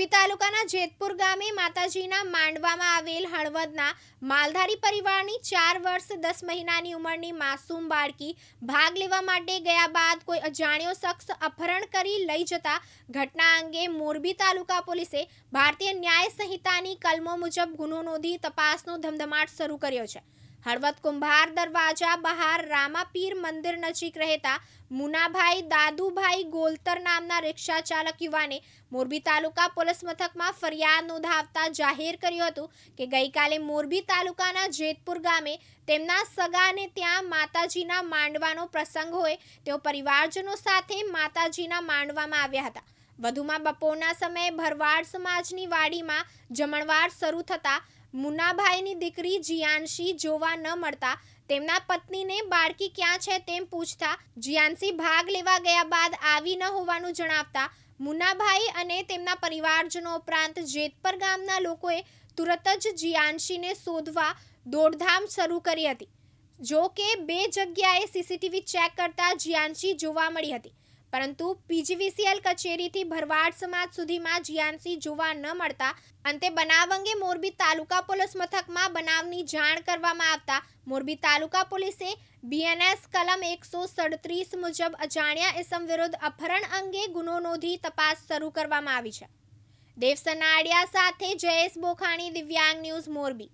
મોરબી તાલુકાના જેતપુર ગામે માતાજીના માંડવામાં આવેલ હળવદના માલધારી પરિવારની ચાર વર્ષ દસ મહિનાની ઉંમરની માસૂમ બાળકી ભાગ લેવા માટે ગયા બાદ કોઈ અજાણ્યો શખ્સ અપહરણ કરી લઈ જતા ઘટના અંગે મોરબી તાલુકા પોલીસે ભારતીય ન્યાય સંહિતાની કલમો મુજબ ગુનો નોંધી તપાસનો ધમધમાટ શરૂ કર્યો છે. હળવદ કુંભાર દરવાજા બહાર રામાપીર મંદિર નજીક રહેતા મુનાભાઈ દાદુભાઈ ગોલતર નામના રિક્ષા ચાલક યુવાને મોરબી તાલુકા પોલીસ મથકમાં ફરિયાદ નોંધાવતા જાહેર કર્યું હતું કે ગઈકાલે મોરબી તાલુકાના જેતપુર ગામે તેમના સગાને ત્યાં માતાજીના માંડવાનો પ્રસંગ હોય તેઓ પરિવારજનો સાથે માતાજીના માંડવામાં આવ્યા હતા. વધુમાં બપોરના સમયે ભરવાડ સમાજની વાડીમાં જમણવાર શરૂ થતા મુન્નાભાઈની દીકરી જીયાનશી જોવા ન મળતા તેમના પત્નીને બાળકી ક્યાં છે તેમ પૂછતા જીયાનશી ભાગ લેવા ગયા બાદ આવી ન હોવાનું જણાવતા મુનાભાઈ અને તેમના પરિવારજનો ઉપરાંત જેતપર ગામના લોકોએ તુરત જ જીયાનશીને શોધવા દોડધામ શરૂ કરી હતી. જો કે બે જગ્યાએ સીસીટીવી ચેક કરતા જીયાનશી જોવા મળી હતી. પરંતુ પીજીવીસીએલ કચેરીથી ભરવાડ સમાજ સુધીમાં જીયાનસી જોવા ન મળતા અંતે બનાવ અંગે મોરબી તાલુકા પોલીસ મથકમાં બનાવની જાણ કરવામાં આવતા મોરબી તાલુકા પોલીસે બીએનએસ કલમ એકસો સડત્રીસ મુજબ અજાણ્યા ઇસમ વિરુદ્ધ અપહરણ અંગે ગુનો નોંધી તપાસ શરૂ કરવામાં આવી છે. દેવસનાડિયા સાથે જયેશ બોખાણી, દિવ્યાંગ ન્યૂઝ મોરબી.